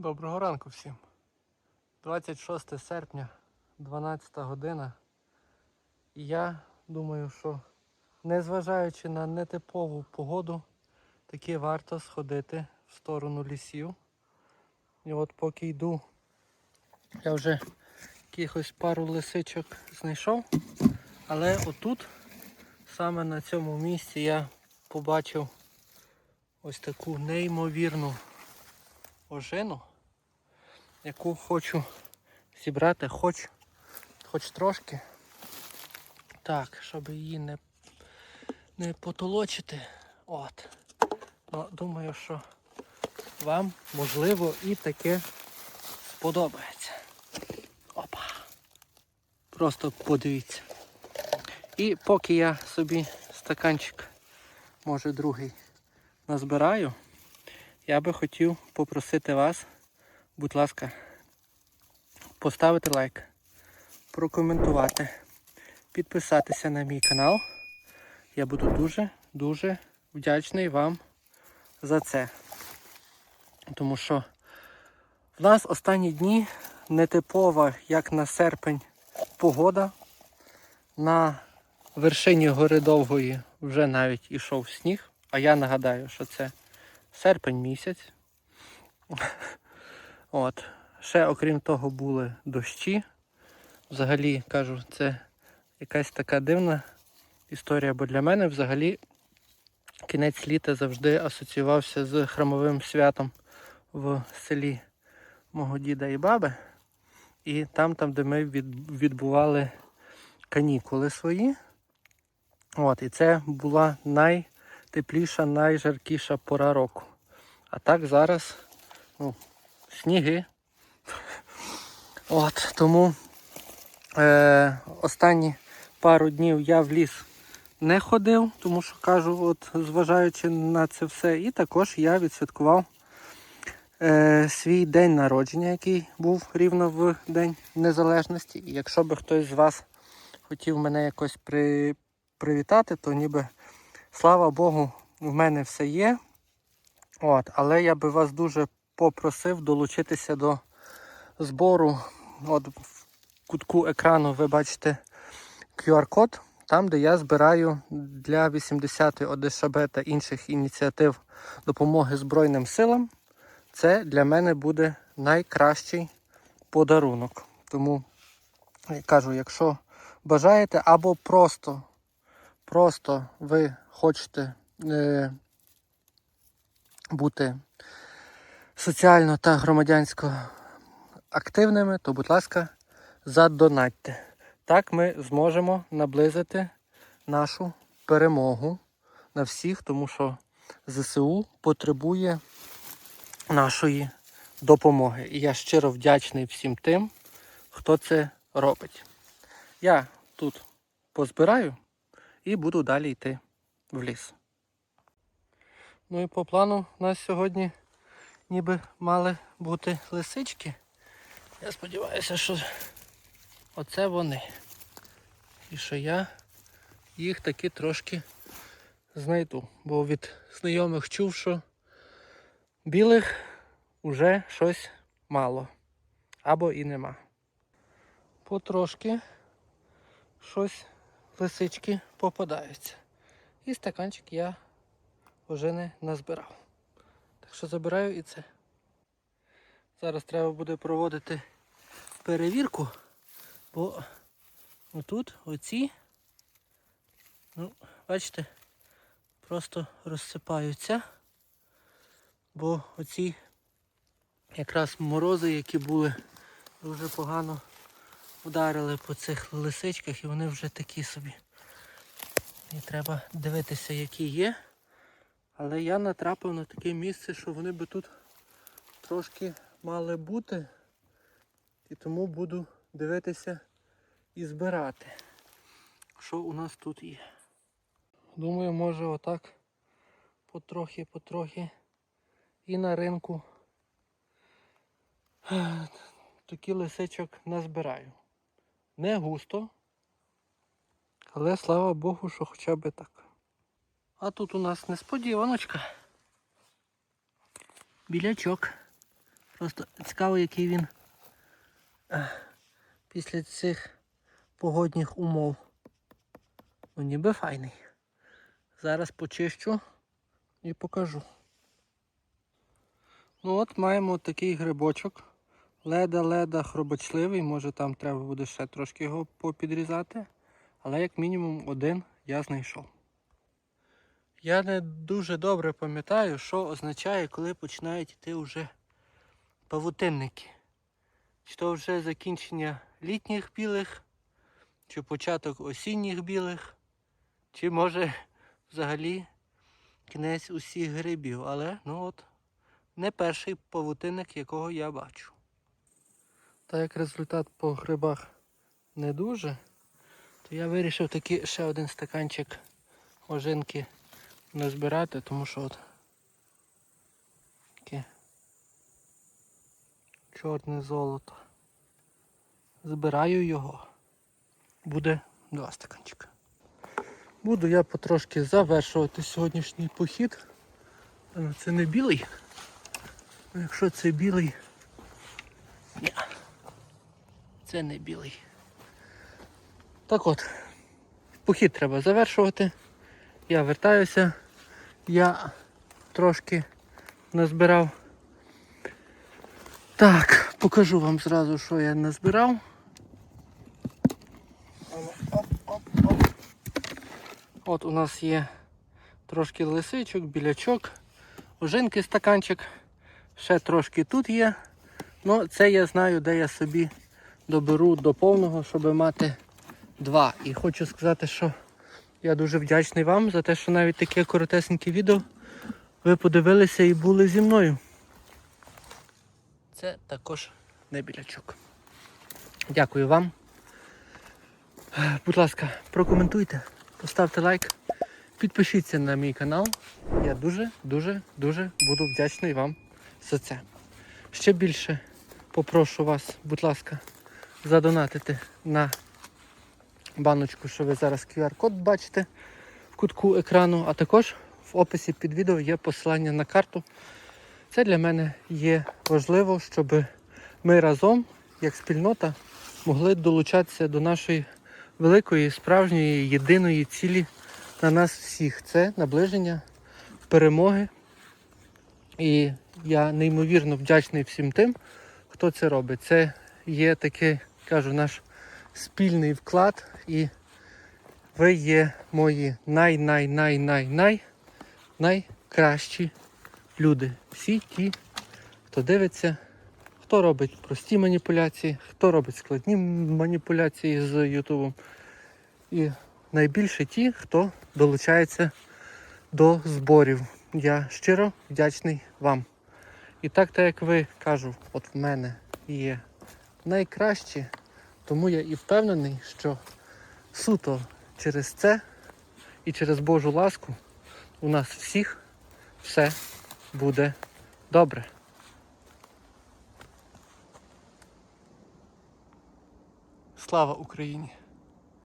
Доброго ранку всім. 26 серпня, 12 година. І я думаю, що незважаючи на нетипову погоду, таки варто сходити в сторону лісів. І от поки йду, я вже якихось пару лисичок знайшов. Але отут, саме на цьому місці, я побачив ось таку неймовірну ожину, яку хочу зібрати хоч, хоч трошки. Так, щоб її не, не потолочити. От. Ну, думаю, що вам можливо і таке сподобається. Опа. Просто подивіться. І поки я собі стаканчик, може другий, назбираю, я би хотів попросити вас, будь ласка, поставити лайк, прокоментувати, підписатися на мій канал. Я буду дуже-дуже вдячний вам за це. Тому що в нас останні дні нетипова, як на серпень, погода. На вершині гори довгої вже навіть ішов сніг, а я нагадаю, що це серпень місяць. От. Ще окрім того були дощі. Взагалі кажу, це якась така дивна історія, бо для мене взагалі кінець літа завжди асоціювався з храмовим святом в селі мого діда і баби. І там, там де ми відбували канікули свої. От, і це була найтепліша, найжаркіша пора року. А так зараз ну, сніги. От, тому е, останні пару днів я в ліс не ходив, тому що кажу, от, зважаючи на це все, і також я відсвяткував е, свій день народження, який був рівно в День Незалежності. І якщо би хтось з вас хотів мене якось при, привітати, то ніби слава Богу, в мене все є. От, але я би вас дуже попросив долучитися до збору. От в кутку екрану ви бачите QR-код, там, де я збираю для 80-ї ОДШБ та інших ініціатив допомоги Збройним силам. Це для мене буде найкращий подарунок. Тому я кажу, якщо бажаєте, або просто, просто ви хочете е, бути соціально та громадянсько активними, то, будь ласка, задонатьте. Так ми зможемо наблизити нашу перемогу на всіх, тому що ЗСУ потребує нашої допомоги. І я щиро вдячний всім тим, хто це робить. Я тут позбираю і буду далі йти в ліс. Ну і по плану у нас сьогодні ніби мали бути лисички. Я сподіваюся, що оце вони. І що я їх таки трошки знайду. Бо від знайомих чув, що білих уже щось мало. Або і нема. Потрошки щось лисички попадаються. І стаканчик я вже не назбирав. Так що забираю і це. Зараз треба буде проводити перевірку, бо отут оці, ну, бачите, просто розсипаються, бо оці якраз морози, які були, дуже погано вдарили по цих лисичках і вони вже такі собі. І треба дивитися, які є. Але я натрапив на таке місце, що вони би тут трошки мали бути. І тому буду дивитися і збирати. Що у нас тут є. Думаю, може отак потрохи-потрохи і на ринку такі лисичок назбираю. Не густо, але слава Богу, що хоча б так. А тут у нас несподіваночка. Білячок. Просто цікаво, який він після цих погодних умов. Ну, ніби файний. Зараз почищу і покажу. Ну от маємо такий грибочок. Леда-леда хробочливий, може там треба буде ще трошки його попідрізати. Але як мінімум один я знайшов. Я не дуже добре пам'ятаю, що означає, коли починають йти вже павутинники. Чи то вже закінчення літніх білих, чи початок осінніх білих, чи може взагалі кінець усіх грибів. Але ну от не перший павутинник, якого я бачу. Та як результат по грибах не дуже, то я вирішив таки ще один стаканчик ожинки назбирати, тому що от таке чорне золото. Збираю його. Буде два стаканчика. Буду я потрошки завершувати сьогоднішній похід. Ну, Це не білий. Якщо це білий, ні, це не білий. Так от, похід треба завершувати. Я вертаюся. Я трошки назбирав. Так, покажу вам зразу, що я назбирав. Оп, оп, оп. От у нас є трошки лисичок, білячок, ожинки стаканчик. Ще трошки тут є. Ну, це я знаю, де я собі доберу до повного, щоб мати два. І хочу сказати, що я дуже вдячний вам за те, що навіть таке коротесеньке відео ви подивилися і були зі мною. Це також не білячок. Дякую вам. Будь ласка, прокоментуйте, поставте лайк, підпишіться на мій канал. Я дуже, дуже, дуже буду вдячний вам за це. Ще більше попрошу вас, будь ласка, задонатити на баночку, що ви зараз QR-код бачите в кутку екрану, а також в описі під відео є посилання на карту. Це для мене є важливо, щоб ми разом, як спільнота, могли долучатися до нашої великої, справжньої, єдиної цілі на нас всіх. Це наближення перемоги. І я неймовірно вдячний всім тим, хто це робить. Це є такий, кажу, наш спільний вклад. І ви є мої най-най-най-най-най найкращі люди. Всі ті, хто дивиться, хто робить прості маніпуляції, хто робить складні маніпуляції з Ютубом. І найбільше ті, хто долучається до зборів. Я щиро вдячний вам. І так, так як ви кажу, от в мене є найкраще, тому я і впевнений, що суто через це і через Божу ласку у нас всіх все буде добре. Слава Україні!